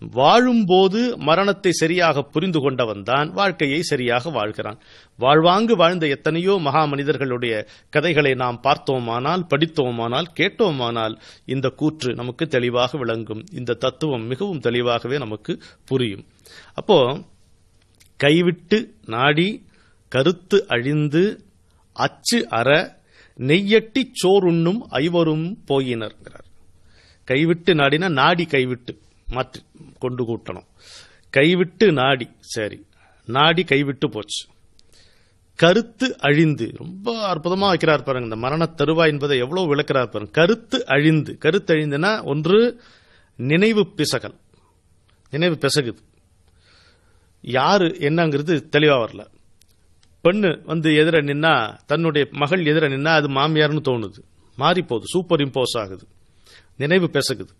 வாழும்போது மரணத்தை சரியாக புரிந்து கொண்டவன் தான் வாழ்க்கையை சரியாக வாழ்கிறான். வாழ்வாங்கு வாழ்ந்த எத்தனையோ மகா மனிதர்களுடைய கதைகளை நாம் பார்த்தோமானால் படித்தோமானால் கேட்டோமானால் இந்த கூற்று நமக்கு தெளிவாக விளங்கும். இந்த தத்துவம் மிகவும் தெளிவாகவே நமக்கு புரியும். அப்போ கைவிட்டு நாடி கருத்து அழிந்து அச்சு அற நெய்யட்டி சோறுண்ணும் ஐவரும் போயினர்ங்கிறார் கைவிட்டு நாடினா நாடி கைவிட்டு. மாற்றி கொண்டு கூட்டணும். கைவிட்டு நாடி சரி. நாடி கைவிட்டு போச்சு. கருத்து அழிந்து ரொம்ப அற்புதமாக வைக்கிறார் பாருங்க இந்த மரண தருவா என்பதை எவ்வளவு விளக்கிறார் பாருங்க. கருத்து அழிந்து கருத்து அழிந்துனா ஒன்று நினைவு பிசகல். நினைவு பிசகுது. யாரு என்னங்கிறது தெளிவாக வரல. பெண்ணு வந்து எதிர நின்னா தன்னுடைய மகள் எதிர நின்னா அது மாமியார்னு தோணுது. மாறி போகுது சூப்பர் இம்போஸ் ஆகுது. நினைவு பிசகுது.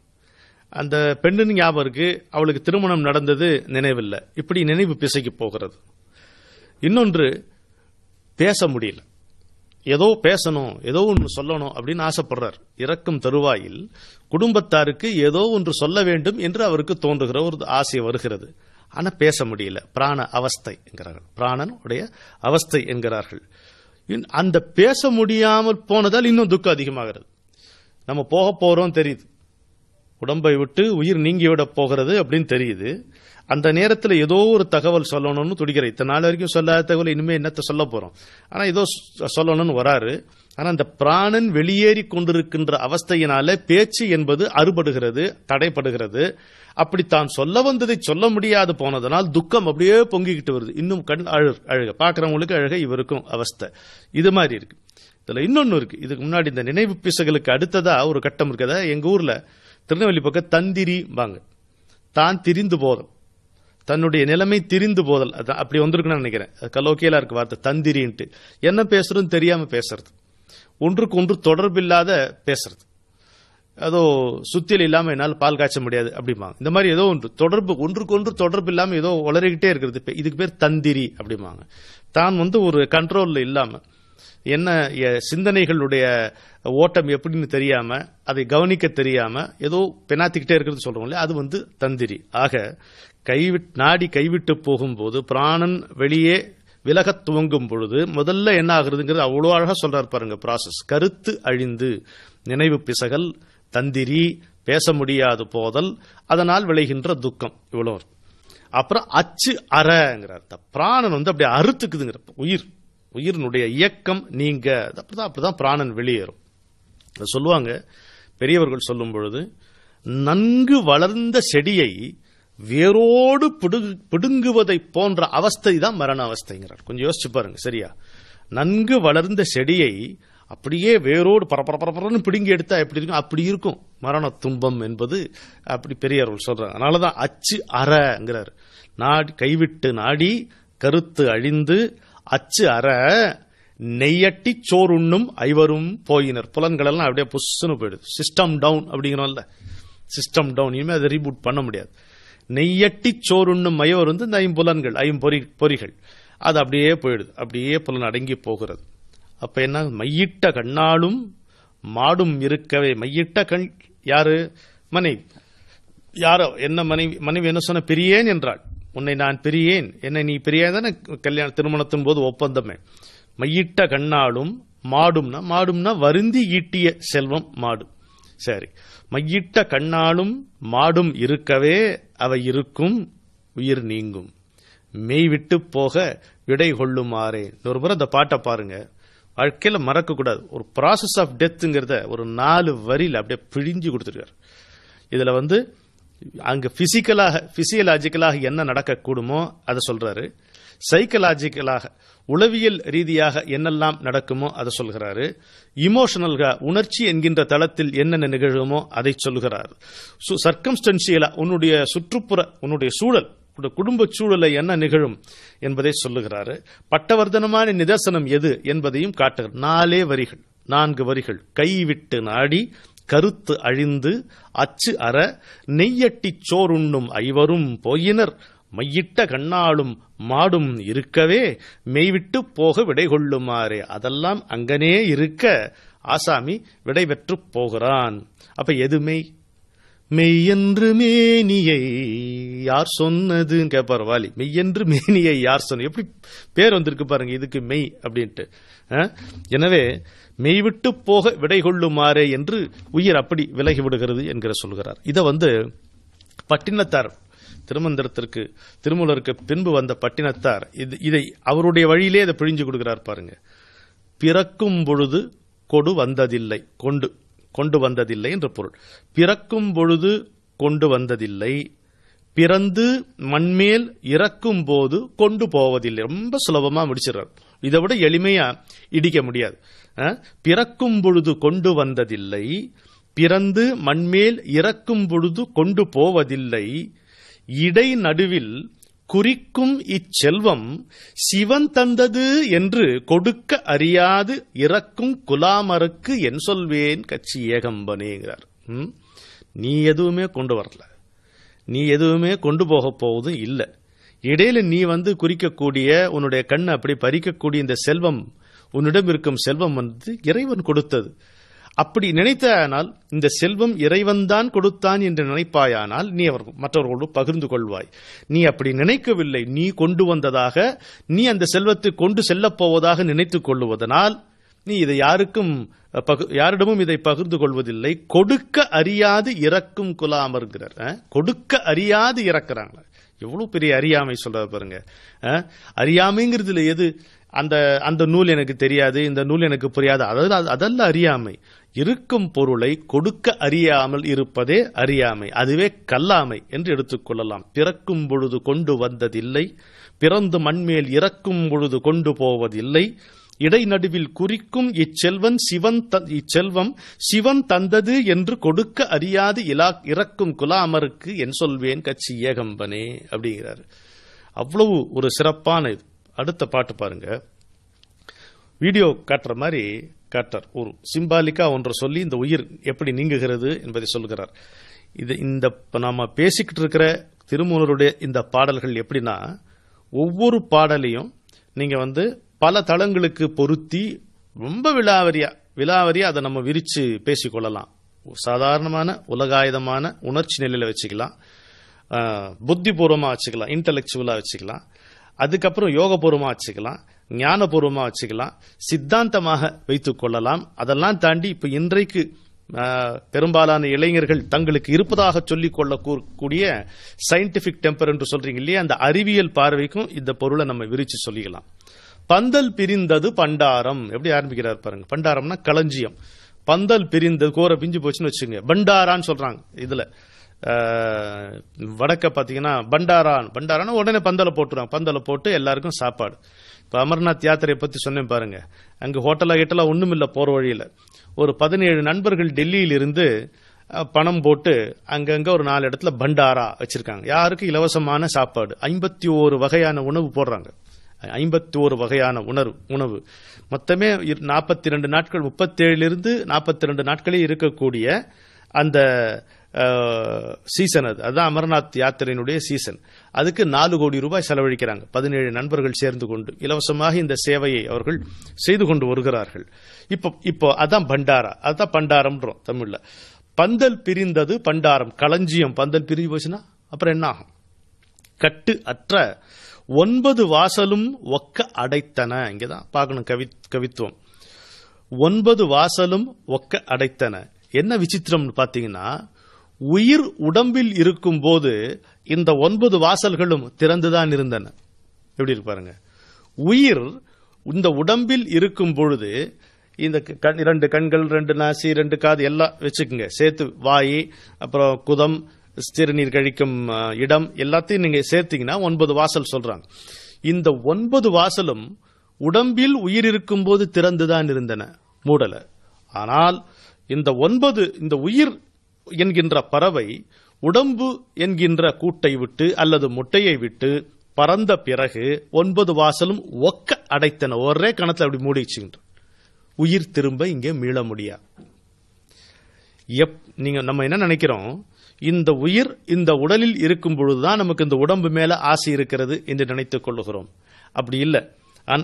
அந்த பெண்ணுன்னு ஞாபகம் இருக்கு. அவளுக்கு திருமணம் நடந்தது நினைவில்லை. இப்படி நினைவு பிசைக்கு போகிறது. இன்னொன்று பேச முடியல. ஏதோ பேசணும் ஏதோ ஒன்று சொல்லணும் அப்படின்னு ஆசைப்படுறார். இறக்கும் தருவாயில் குடும்பத்தாருக்கு ஏதோ ஒன்று சொல்ல வேண்டும் என்று அவருக்கு தோன்றுகிற ஒரு ஆசை வருகிறது. ஆனால் பேச முடியல. பிராண அவஸ்தை என்கிறார்கள் பிராணன் உடைய அவஸ்தை என்கிறார்கள். இன்- அந்த பேச முடியாமல் போனதால் இன்னும் துக்கம் அதிகமாகிறது. நம்ம போக போறோம் தெரியுது. உடம்பை விட்டு உயிர் நீங்கிவிட போகிறது அப்படின்னு தெரியுது. அந்த நேரத்தில் ஏதோ ஒரு தகவல் சொல்லணும்னு துடிக்கிற இத்தனை நாள் வரைக்கும் சொல்லாத தகவல் இனிமே என்னத்தை சொல்ல போறோம்? ஆனா ஏதோ சொல்லணும்னு வராரு. ஆனா அந்த பிராணன் வெளியேறி கொண்டிருக்கின்ற அவஸ்தையினால பேச்சு என்பது அறுபடுகிறது தடைப்படுகிறது அப்படி தான் சொல்ல வந்ததை சொல்ல முடியாது போனதனால் துக்கம் அப்படியே பொங்கிக்கிட்டு வருது. இன்னும் கண் அழு அழுக. பார்க்குறவங்களுக்கு அழுக இவருக்கும் அவஸ்தை. இது மாதிரி இருக்கு. இதுல இன்னொன்னு இருக்கு. இதுக்கு முன்னாடி இந்த நினைவு பிசகளுக்கு அடுத்ததா ஒரு கட்டம் இருக்குதா? எங்க ஊர்ல திருநெல்வேலி பக்கம் தந்திரி வாங்க. தான் திரிந்து போதல். தன்னுடைய நிலைமை திரிந்து போதல். அது அப்படி வந்திருக்குன்னு நினைக்கிறேன். அது கலோக்கியலா இருக்கு வார்த்தை தந்திரின்ட்டு. என்ன பேசுறதுன்னு தெரியாம பேசுறது. ஒன்றுக்கு ஒன்று தொடர்பில்லாத பேசுறது. ஏதோ சுத்தியில் இல்லாம என்னால் பால் காய்ச்ச முடியாது அப்படிம்பாங்க. இந்த மாதிரி ஏதோ ஒன்று தொடர்பு ஒன்றுக்கு ஒன்று தொடர்பு இல்லாம ஏதோ உளறிக்கிட்டே இருக்கிறது. இதுக்கு பேர் தந்திரி அப்படிம்பாங்க. தான் வந்து ஒரு கண்ட்ரோல்ல இல்லாம என்ன சிந்தனைகளுடைய ஓட்டம் எப்படின்னு தெரியாம அதை கவனிக்க தெரியாம ஏதோ பெனாத்திக்கிட்டே இருக்கிறது சொல்றோம் இல்லையா? அது வந்து தந்திரி. ஆக கைவிட் நாடி கைவிட்டு போகும்போது பிராணன் வெளியே விலகத் துவங்கும் பொழுது முதல்ல என்ன ஆகுறதுங்கிறது அவ்வளோ அழகா சொல்றாரு பாருங்க ப்ராசஸ் கருத்து அழிந்து நினைவு பிசகல் தந்திரி பேச முடியாது போதல் அதனால் விளைகின்ற துக்கம் இவ்வளோ அப்புறம் அச்சு அறங்கிறார். பிராணன் வந்து அப்படியே அறுத்துக்குதுங்கிற உயிர். உயிரினுடைய இயக்கம் நீங்க அப்படிதான் அப்படிதான் பிராணன் வெளியேறும். அதை சொல்லுவாங்க பெரியவர்கள் சொல்லும் பொழுது நன்கு வளர்ந்த செடியை வேரோடு பிடுங்கு பிடுங்குவதை போன்ற அவஸ்தை தான் மரண அவஸ்தைங்கிறார் கொஞ்சம் யோசிச்சு பாருங்க சரியா? நன்கு வளர்ந்த செடியை அப்படியே வேரோடு பரபர பிடுங்கி எடுத்தா எப்படி இருக்கும்? அப்படி இருக்கும். மரண துன்பம் என்பது அப்படி பெரியவர்கள் சொல்றாங்க. அதனாலதான் அச்சு அறங்கிறார் நாடி கைவிட்டு நாடி கருத்து அழிந்து அச்சு அற நெய்யட்டி சோறுண்ணும் ஐவரும் போயினர். புலன்களெல்லாம் அப்படியே புஷ்ஷுன்னு போயிடுது. சிஸ்டம் டவுன் அப்படிங்கிறோம்ல. சிஸ்டம் டவுன் இனிமே அதை ரீபூட் பண்ண முடியாது. நெய்யட்டி சோறுண்ணும் ஐவர் வந்து இந்த ஐம்புலன்கள் ஐம்பொறி பொறிகள். அது அப்படியே போயிடுது. அப்படியே புலன் அடங்கி போகிறது. அப்ப என்ன? மையிட்ட கண்ணாலும் மாடும் இருக்கவே மையிட்ட கண் யாரு? மனைவி. யாரோ? என்ன மனைவி? மனைவி என்ன சொன்ன? பிரியேன் என்றாள். உன்னை நான் பிரியேன். என்னை நீ பிரியாதான கல்யாண திருமணத்தின் போது ஒப்பந்தமே. மையிட்ட கண்ணாலும் மாடும்னா மாடும்னா வருந்தி ஈட்டிய செல்வம் மாடு. சரி. மையிட்ட கண்ணாலும் மாடும் இருக்கவே அவை இருக்கும் உயிர் நீங்கும். மெய் விட்டு போக விடை கொள்ளுமாறே. ஒரு முறை அந்த பாட்டை பாருங்க. வாழ்க்கையில் மறக்க கூடாது. ஒரு ப்ராசஸ் ஆஃப் டெத்துங்கிறத ஒரு நாலு வரியில் அப்படியே பிழிஞ்சு கொடுத்துருக்காரு. இதுல வந்து அங்கே பிசிக்கலாக பிசியலாஜிக்கலாக என்ன நடக்கக்கூடுமோ அதை சொல்றாரு. சைக்கலாஜிக்கலாக உளவியல் ரீதியாக என்னெல்லாம் நடக்குமோ அதை சொல்கிறாரு. இமோஷனல்கா உணர்ச்சி என்கின்ற தளத்தில் என்னென்ன நிகழுமோ அதை சொல்கிறார். சர்க்கம்ஸ்டன்சியலா உன்னுடைய சுற்றுப்புற உன்னுடைய சூழல் குடும்ப சூழலை என்ன நிகழும் என்பதை சொல்லுகிறாரு. பட்டவர்தனமான நிதர்சனம் எது என்பதையும் காட்டுகிறார். நாலே வரிகள் நான்கு வரிகள். கைவிட்டு நாடி கருத்து அழிந்து அச்சு அற நெய்யட்டிச் சோறுண்ணும் ஐவரும் போயினர். மையிட்ட கண்ணாலும் மாடும் இருக்கவே மெய்விட்டு போக விடை கொள்ளுமாறே அதெல்லாம் அங்கனே இருக்க. ஆசாமி விடை பெற்று போகிறான். அப்ப எதுமை மெய்யென்று மேனியை யார் சொன்னதுன்னு கேட்பார் வாலி மெய்யென்று மேனியை யார் சொன்ன? எப்படி பேர் வந்திருக்கு பாருங்க இதுக்கு மெய் அப்படின்ட்டு. ஆ? எனவே மெய் விட்டு போக விடை கொள்ளுமாறே என்று உயிர் அப்படி விலகி விடுகிறது என்கிற சொல்கிறார். இதை வந்து பட்டினத்தார் திருமந்திரத்திற்கு திருமூலருக்கு பின்பு வந்த பட்டினத்தார் இது இதை அவருடைய வழியிலே இதை பிழிஞ்சு கொடுக்கிறார் பாருங்க. பிறக்கும் பொழுது கொடு வந்ததில்லை. கொண்டு. கொண்டு வந்ததில்லை என்று பொருள். பிறக்கும் பொழுது கொண்டு வந்ததில்லை பிறந்து மண்மேல் இறக்கும் போது கொண்டு போவதில்லை. ரொம்ப சுலபமா முடிச்சிடுறார். இதை விட எளிமையா இடிக்க முடியாது. பிறக்கும் பொழுது கொண்டு வந்ததில்லை பிறந்து மண்மேல் இறக்கும் பொழுது கொண்டு போவதில்லை இடை நடுவில் குறிக்கும் இச்செல்வம் சிவன் தந்தது என்று கொடுக்க அறியாது இறக்கும் குலாமருக்கு என் சொல்வேன் கட்சி ஏகம்பனேங்கிறார். ம்? நீ எதுவுமே கொண்டு வரல. நீ எதுவுமே கொண்டு போக போவதும் இல்லை. இடையில நீ வந்து குறிக்கக்கூடிய உன்னுடைய கண்ணை அப்படி பறிக்கக்கூடிய இந்த செல்வம் உன்னிடம் இருக்கும் செல்வம் வந்து இறைவன் கொடுத்தது. அப்படி நினைத்தாயானால் இந்த செல்வம் இறைவன்தான் கொடுத்தான் என்று நினைப்பாயானால் நீ அவர் மற்றவர்களோடு பகிர்ந்து கொள்வாய். நீ அப்படி நினைக்கவில்லை. நீ கொண்டு வந்ததாக நீ அந்த செல்வத்தை கொண்டு செல்லப் போவதாக நினைத்துக் கொள்ளுவதனால் நீ இதை யாருக்கும் பகு- யாரிடமும் இதை பகிர்ந்து கொள்வதில்லை. கொடுக்க அறியாது இறக்கும் குலாமர்கிறார் கொடுக்க அறியாது இறக்குறாங்க. எவ்வளவு பெரிய அறியாமை சொல்ற பாருங்க. அறியாமைங்கிறதுல எது? அந்த அந்த நூல் எனக்கு தெரியாது இந்த நூல் எனக்கு புரியாது. அதாவது அது- அதல்ல அறியாமை. இருக்கும் பொருளை கொடுக்க அறியாமல் இருப்பதே அறியாமை. அதுவே கல்லாமை என்று எடுத்துக்கொள்ளலாம் பிறக்கும் பொழுது கொண்டு வந்ததில்லை. பிறந்து மண்மேல் இறக்கும் பொழுது கொண்டு போவதில்லை. இடைநடுவில் குறிக்கும் இச்செல்வன் சிவன் த- இச்செல்வம் சிவன் தந்தது என்று கொடுக்க அறியாது இலா இறக்கும் குலாமருக்கு என் சொல்வேன் கட்சி ஏகம்பனே அப்படிங்கிறார். அவ்வளவு ஒரு சிறப்பான இது. அடுத்த பாட்டு பாருங்க. வீடியோ காட்டுற மாதிரி காட்டுறார். ஒரு சிம்பாலிக்கா ஒன்றை சொல்லி இந்த உயிர் எப்படி நீங்குகிறது என்பதை சொல்கிறார் இது இந்த நாம பேசிக்கிட்டு இருக்கிற திருமூலருடைய இந்த பாடல்கள் எப்படின்னா ஒவ்வொரு பாடலையும் நீங்க வந்து பல தளங்களுக்கு பொருத்தி ரொம்ப விலாவரியா விலாவரியா அதை நம்ம விரிச்சு பேசிக்கொள்ளலாம். சாதாரணமான உலகாயுதமான உணர்ச்சி நிலையில வச்சுக்கலாம். புத்திபூர்வமாக வச்சுக்கலாம். இன்டலெக்சுவலாக வச்சுக்கலாம். அதுக்கப்புறம் யோகபூர்வமாக வச்சுக்கலாம் ஞானபூர்வமாக வச்சுக்கலாம் சித்தாந்தமாக வைத்துக் கொள்ளலாம். அதெல்லாம் தாண்டி இப்போ இன்றைக்கு பெரும்பாலான இளைஞர்கள் தங்களுக்கு இருப்பதாக சொல்லிக் கொள்ளக்கூடிய சயின்டிபிக் டெம்பர் என்று சொல்றீங்க இல்லையா? அந்த அறிவியல் பார்வைக்கும் இந்த பொருளை நம்ம விரிச்சு சொல்லிக்கலாம். பந்தல் பிரிந்தது பண்டாரம். எப்படி ஆரம்பிக்கிறார் பாருங்க. பண்டாரம்னா களஞ்சியம். பந்தல் பிரிந்தது கோர பிஞ்சு போச்சுன்னு வச்சுங்க பண்டாரான்னு சொல்றாங்க இதுல. வடக்க பாத்தீங்கன்னா பண்டாரான். பண்டாரான்னு உடனே பந்தலை போட்டுருவாங்க. பந்தலை போட்டு எல்லாருக்கும் சாப்பாடு. இப்ப அமர்நாத் யாத்திரையை பத்தி சொன்னேன் பாருங்க. அங்க ஹோட்டலா கிட்டலாம் ஒண்ணும் இல்ல போற வழியில. ஒரு பதினேழு நண்பர்கள் டெல்லியில இருந்து பணம் போட்டு அங்கங்க ஒரு நாலு இடத்துல பண்டாரா வச்சிருக்காங்க. யாருக்கு? இலவசமான சாப்பாடு. ஐம்பத்தி ஓரு வகையான உணவு போடுறாங்க. ஐம்பத்தி ஒரு வகையான உணர்வு உணவு. மொத்தமே நாற்பத்தி ரெண்டு நாட்கள் முப்பத்தேழிலிருந்து நாற்பத்தி ரெண்டு நாட்களே இருக்கக்கூடிய அந்த சீசன் அது. அதுதான் அமர்நாத் யாத்திரையினுடைய சீசன் அதுக்கு நாலு கோடி ரூபாய் செலவழிக்கிறாங்க. பதினேழு நண்பர்கள் சேர்ந்து கொண்டு இலவசமாக இந்த சேவையை அவர்கள் செய்து கொண்டு வருகிறார்கள். இப்போ இப்போ அதான் பண்டாரா. அதுதான் பண்டாரம்ன்றோம் தமிழ்ல. பந்தல் பிரிந்தது பண்டாரம். களஞ்சியம் பந்தல் பிரிஞ்சு போச்சுன்னா அப்புறம் என்ன ஆகும்? கட்டு அற்ற ஒன்பது வாசலும் ஒக்க அடைத்தன. இங்கதான் பார்க்கணும் கவி கவித்துவம். ஒன்பது வாசலும் ஒக்க அடைத்தன. என்ன விசித்திரம்னு பார்த்தீங்கன்னா உயிர் உடம்பில் இருக்கும் போது இந்த ஒன்பது வாசல்களும் திறந்துதான் இருந்தன. எப்படி இருப்பாருங்க பாருங்க. உயிர் இந்த உடம்பில் இருக்கும் பொழுது இந்த கண் இரண்டு கண்கள் ரெண்டு நாசி ரெண்டு காது எல்லாம் வச்சுக்கோங்க. சேர்த்து வாய் அப்புறம் குதம் சிறுநீர் கழிக்கும் இடம் எல்லாத்தையும் நீங்க சேர்த்தீங்கன்னா ஒன்பது வாசல் சொல்றாங்க. இந்த ஒன்பது வாசலும் உடம்பில் உயிர் இருக்கும் போது திறந்துதான் இருந்தன மூடல. ஆனால் இந்த ஒன்பது இந்த உயிர் என்கின்ற பறவை உடம்பு என்கின்ற கூட்டை விட்டு அல்லது முட்டையை விட்டு பறந்த பிறகு ஒன்பது வாசலும் ஒக்க அடைத்தன. ஒரே கணத்தில் அப்படி மூடிச்சுங்கின்ற உயிர் திரும்ப இங்கே மீள முடியாது. எப் நீங்க நம்ம என்ன நினைக்கிறோம்? இந்த உயிர் இந்த உடலில் இருக்கும் பொழுதுதான் நமக்கு இந்த உடம்பு மேல ஆசை இருக்கிறது என்று நினைத்துக் கொள்ளுகிறோம். அப்படி இல்லை.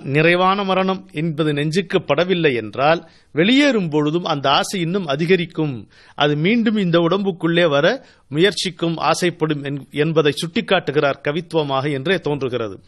நிறைவான மரணம் என்பது நெஞ்சுக்கு படவில்லை என்றால் வெளியேறும் பொழுதும் அந்த ஆசை இன்னும் அதிகரிக்கும். அது மீண்டும் இந்த உடம்புக்குள்ளே வர முயற்சிக்கும் ஆசைப்படும் என்- என்பதை சுட்டிக்காட்டுகிறார் கவித்துவமாக என்றே தோன்றுகிறது.